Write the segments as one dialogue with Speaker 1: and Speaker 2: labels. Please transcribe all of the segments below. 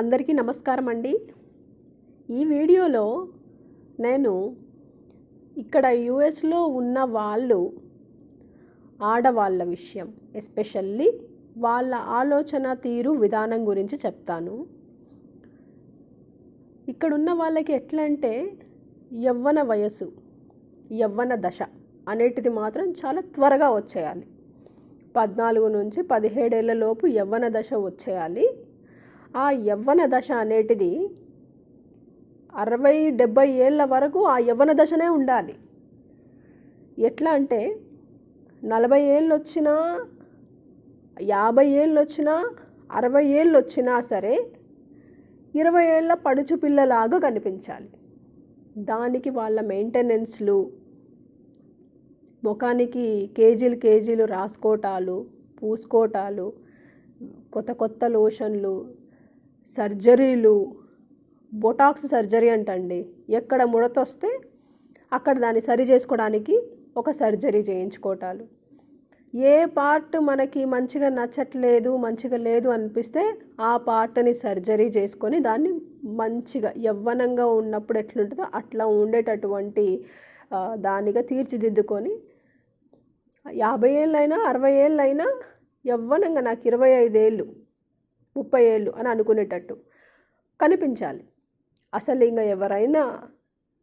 Speaker 1: అందరికీ నమస్కారం అండి. ఈ వీడియోలో నేను ఇక్కడ యుఎస్లో ఉన్న వాళ్ళు ఆడవాళ్ళ విషయం ఎస్పెషల్లీ వాళ్ళ ఆలోచన తీరు విధానం గురించి చెప్తాను. ఇక్కడ ఉన్న వాళ్ళకి ఎట్లా అంటే యవ్వన వయసు యవ్వన దశ అనేటిది మాత్రం చాలా త్వరగా వచ్చేయాలి. పద్నాలుగు నుంచి పదిహేడేళ్ళ లోపు యవ్వన దశ వచ్చేయాలి. ఆ యవ్వన దశ అనేటిది అరవై డెబ్భై ఏళ్ళ వరకు ఆ యవ్వన దశనే ఉండాలి. ఎట్లా అంటే నలభై ఏళ్ళు వచ్చినా యాభై ఏళ్ళు వచ్చినా అరవై ఏళ్ళు వచ్చినా సరే ఇరవై ఏళ్ళ పడుచు పిల్లలాగా కనిపించాలి. దానికి వాళ్ళ మెయింటెనెన్స్లు ముఖానికి కేజీలు కేజీలు రాసుకోవటాలు పూసుకోవటాలు కొత్త కొత్త లోషన్లు సర్జరీలు బొటాక్స్ సర్జరీ అంటండి. ఎక్కడ ముడత వస్తే అక్కడ దాన్ని సరి చేసుకోవడానికి ఒక సర్జరీ చేయించుకోవటాలు ఏ పార్ట్ మనకి మంచిగా నచ్చట్లేదు మంచిగా లేదు అనిపిస్తే ఆ పార్ట్ని సర్జరీ చేసుకొని దాన్ని మంచిగా యవ్వనంగా ఉన్నప్పుడు ఎట్లుంటుందో అట్లా ఉండేటటువంటి దానిగా తీర్చిదిద్దుకొని యాభై ఏళ్ళైనా అరవై ఏళ్ళైనా యవ్వనంగా నాకు ఇరవై ఐదేళ్ళు ముప్పై ఏళ్ళు అని అనుకునేటట్టు కనిపించాలి. అసలు ఇంకా ఎవరైనా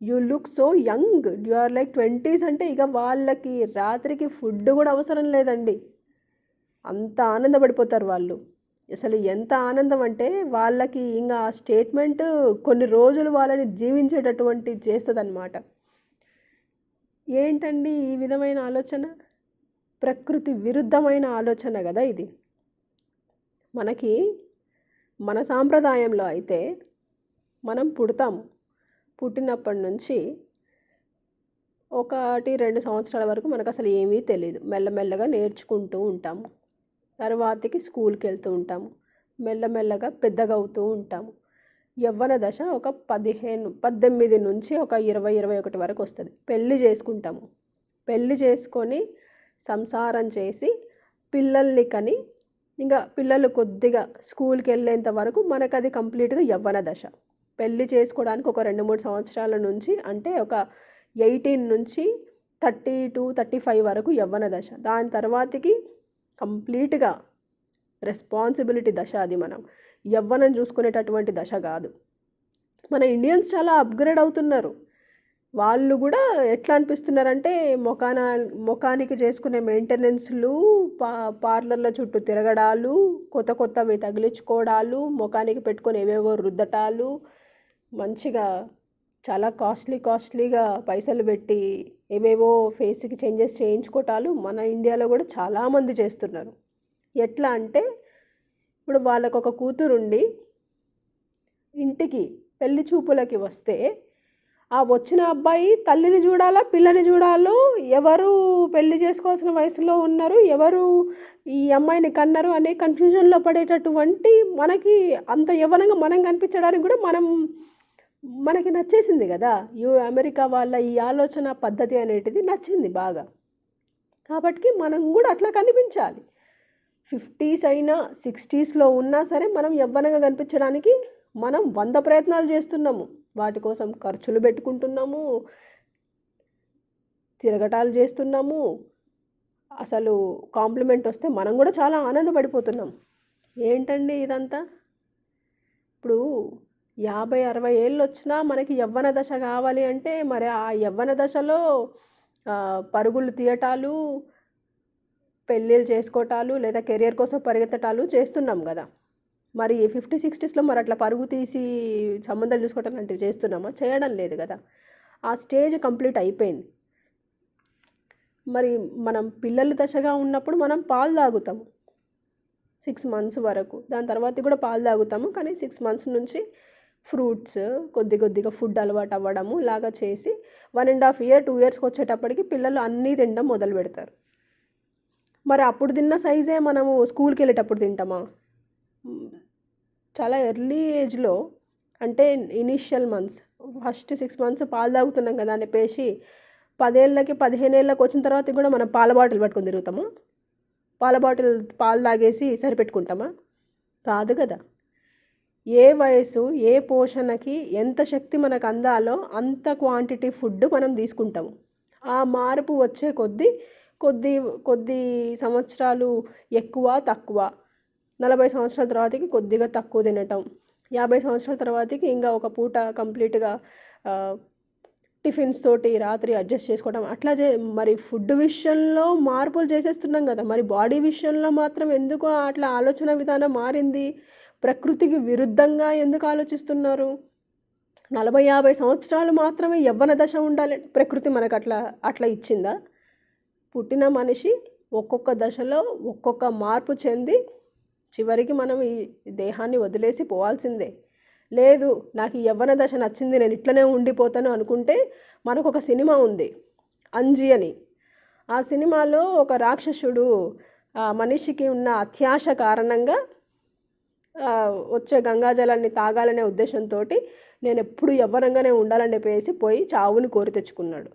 Speaker 1: you look so young you are like twenties అంటే ఇక వాళ్ళకి రాత్రికి ఫుడ్ కూడా అవసరం లేదండి. అంత ఆనందపడిపోతారు వాళ్ళు. అసలు ఎంత ఆనందం అంటే వాళ్ళకి ఇంకా ఆ స్టేట్మెంట్ కొన్ని రోజులు వాళ్ళని జీవించేటటువంటి చేస్తుంది ఏంటండి ఈ విధమైన ఆలోచన? ప్రకృతి విరుద్ధమైన ఆలోచన కదా ఇది. మనకి మన సాంప్రదాయంలో అయితే మనం పుడతాం. పుట్టినప్పటి నుంచి ఒకటి రెండు సంవత్సరాల వరకు మనకు అసలు ఏమీ తెలియదు మెల్లమెల్లగా నేర్చుకుంటూ ఉంటాము తర్వాతకి స్కూల్కి వెళ్తూ ఉంటాము మెల్లమెల్లగా పెద్దగా అవుతూ ఉంటాము యవ్వన దశ ఒక పదిహేను పద్దెనిమిది నుంచి ఒక ఇరవై ఇరవై ఒకటి వరకు వస్తుంది. పెళ్ళి చేసుకుంటాము. పెళ్ళి చేసుకొని సంసారం చేసి పిల్లల్ని కని ఇంకా పిల్లలు కొద్దిగా స్కూల్కి వెళ్ళేంత వరకు మనకు అది కంప్లీట్గా యవ్వన దశ. పెళ్ళి చేసుకోవడానికి ఒక రెండు మూడు సంవత్సరాల నుంచి అంటే ఒక ఎయిటీన్ నుంచి థర్టీ టు థర్టీ ఫైవ్ వరకు యవ్వన దశ. దాని తర్వాతకి కంప్లీట్గా రెస్పాన్సిబిలిటీ దశ అది మనం. యవ్వనం చూసుకునేటటువంటి దశ కాదు. మన ఇండియన్స్ చాలా అప్గ్రేడ్ అవుతున్నారు. వాళ్ళు కూడా ఎట్లా అనిపిస్తున్నారంటే మొఖాన ముఖానికి చేసుకునే మెయింటెనెన్స్లు పా పార్లర్ల చుట్టూ తిరగడాలు కొత్త కొత్తవి తగిలించుకోవడాలు ముఖానికి పెట్టుకొని ఏవేవో రుద్దటాలు మంచిగా చాలా కాస్ట్లీ కాస్ట్లీగా పైసలు పెట్టి ఏవేవో ఫేస్కి చేంజెస్ చేయించుకోవటాలు మన ఇండియాలో కూడా చాలామంది చేస్తున్నారు. ఎట్లా అంటే ఇప్పుడు వాళ్ళకు ఒక కూతురుండి ఇంటికి పెళ్ళి చూపులకి వస్తే ఆ వచ్చిన అబ్బాయి తల్లిని చూడాలా పిల్లని చూడాలో? ఎవరు పెళ్ళి చేసుకోవాల్సిన వయసులో ఉన్నారు? ఎవరు ఈ అమ్మాయిని కన్నారు? అనే కన్ఫ్యూజన్లో పడేటటువంటి మనకి అంత యవ్వనంగా మనం కనిపించడానికి కూడా మనం మనకి నచ్చేసింది కదా. యూ అమెరికా వాళ్ళ ఈ ఆలోచన పద్ధతి అనేటిది నచ్చింది బాగా. కాబట్టి మనం కూడా అట్లా కనిపించాలి. ఫిఫ్టీస్ అయినా సిక్స్టీస్లో ఉన్నా సరే మనం యవ్వనంగా కనిపించడానికి మనం వంద ప్రయత్నాలు చేస్తున్నాము. వాటి కోసం ఖర్చులు పెట్టుకుంటున్నాము తిరగటాలు చేస్తున్నాము. అసలు కాంప్లిమెంట్ వస్తే మనం కూడా చాలా ఆనందపడిపోతున్నాం. ఏంటండి ఇదంతా? ఇప్పుడు యాభై అరవై ఏళ్ళు వచ్చినా మనకి యవ్వన దశ కావాలి అంటే మరి ఆ యవ్వన దశలో పరుగులు తీయటాలు పెళ్ళిళ్ళు చేసుకోవటాలు లేదా కెరియర్ కోసం పరిగెత్తటాలు చేస్తున్నాం కదా. మరి ఫిఫ్టీ సిక్స్టీస్లో మరి అట్లా పరుగు తీసి సంబంధాలు చూసుకోవటం లాంటివి చేస్తున్నామా? చేయడం లేదు కదా. ఆ స్టేజ్ కంప్లీట్ అయిపోయింది. మరి మనం పిల్లలు దశగా ఉన్నప్పుడు మనం పాలు తాగుతాము సిక్స్ మంత్స్ వరకు. దాని తర్వాత కూడా పాలు తాగుతాము. కానీ సిక్స్ మంత్స్ నుంచి ఫ్రూట్స్ కొద్ది కొద్దిగా ఫుడ్ అలవాటు అవ్వడము లాగా చేసి one and half year two ఇయర్స్కి వచ్చేటప్పటికి పిల్లలు అన్నీ తినడం మొదలు పెడతారు మరి అప్పుడు తిన్న సైజే మనము స్కూల్కి వెళ్ళేటప్పుడు తింటామా? చాలా ఎర్లీ ఏజ్లో అంటే initial months first six months పాలు తాగుతున్నాం కదా అని చెప్పేసి పదేళ్ళకి పదిహేను ఏళ్ళకి వచ్చిన తర్వాత కూడా మనం పాల బాటిల్ పట్టుకొని తిరుగుతామా? పాల బాటిల్ పాలు తాగేసి సరిపెట్టుకుంటామా? కాదు కదా. ఏ వయసు ఏ పోషణకి ఎంత శక్తి మనకు అందాలో అంత క్వాంటిటీ ఫుడ్ మనం తీసుకుంటాము. ఆ మార్పు వచ్చే కొద్దీ కొద్ది కొద్ది సంవత్సరాలు ఎక్కువ తక్కువ. నలభై సంవత్సరాల తర్వాతకి కొద్దిగా తక్కువ తినటం. యాభై సంవత్సరాల తర్వాతకి ఇంకా ఒక పూట కంప్లీట్గా టిఫిన్స్ తోటి రాత్రి అడ్జస్ట్ చేసుకోవడం అట్లా చే మరి ఫుడ్ విషయంలో మార్పులు చేసేస్తున్నాం కదా. మరి బాడీ విషయంలో మాత్రం ఎందుకు అట్లా ఆలోచన విధానం మారింది? ప్రకృతికి విరుద్ధంగా ఎందుకు ఆలోచిస్తున్నారు? నలభై యాభై సంవత్సరాలు మాత్రమే యవ్వన దశ ఉండాలి. ప్రకృతి మనకు అట్లా అట్లా ఇచ్చిందా? పుట్టిన మనిషి ఒక్కొక్క దశలో ఒక్కొక్క మార్పు చెంది చివరికి మనం ఈ దేహాన్ని వదిలేసి పోవాల్సిందే. లేదు నాకు ఈ యవ్వన దశ నచ్చింది నేను ఇట్లనే ఉండిపోతాను అనుకుంటే మనకు ఒక సినిమా ఉంది అంజి అని. ఆ సినిమాలో ఒక రాక్షసుడు మనిషికి ఉన్న అత్యాశ కారణంగా వచ్చే గంగాజలాన్ని తాగాలనే ఉద్దేశంతో నేను ఎప్పుడు యవ్వనంగానే ఉండాలని చెప్పేసి పోయి చావుని కోరి తెచ్చుకున్నాడు.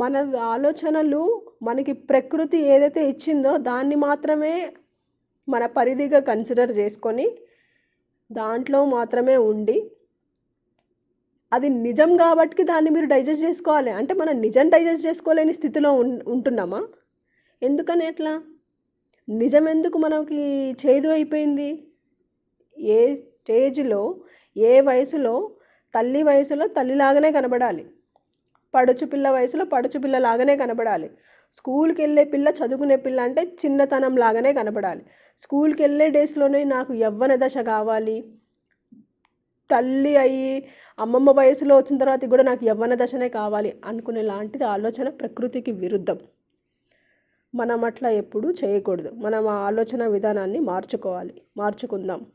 Speaker 1: మన ఆలోచనలు మనకి ప్రకృతి ఏదైతే ఇచ్చిందో దాన్ని మాత్రమే మన పరిధిగా కన్సిడర్ చేసుకొని దాంట్లో మాత్రమే ఉండి అది నిజం కాబట్టి దాన్ని మీరు డైజెస్ట్ చేసుకోవాలి. అంటే మనం నిజం డైజెస్ట్ చేసుకోలేని స్థితిలో ఉంటున్నామా? ఎందుకని ఎట్లా? నిజం ఎందుకు మనకి చేదు అయిపోయింది? ఏ స్టేజ్లో ఏ వయసులో తల్లి వయసులో తల్లిలాగానే కనబడాలి. పడుచు పిల్ల వయసులో పడుచు పిల్ల లాగానే కనబడాలి. స్కూల్కి వెళ్ళే పిల్ల చదువుకునే పిల్ల అంటే చిన్నతనం లాగానే కనబడాలి. స్కూల్కి వెళ్ళే డేస్లోనే నాకు యవ్వన దశ కావాలి. తల్లి అయ్యి అమ్మమ్మ వయసులో వచ్చిన తర్వాత కూడా నాకు యవ్వన దశనే కావాలి అనుకునే లాంటిది ఆలోచన ప్రకృతికి విరుద్ధం. మనం అట్లా ఎప్పుడూ చేయకూడదు. మనం ఆ ఆలోచన విధానాన్ని మార్చుకోవాలి. మార్చుకుందాం.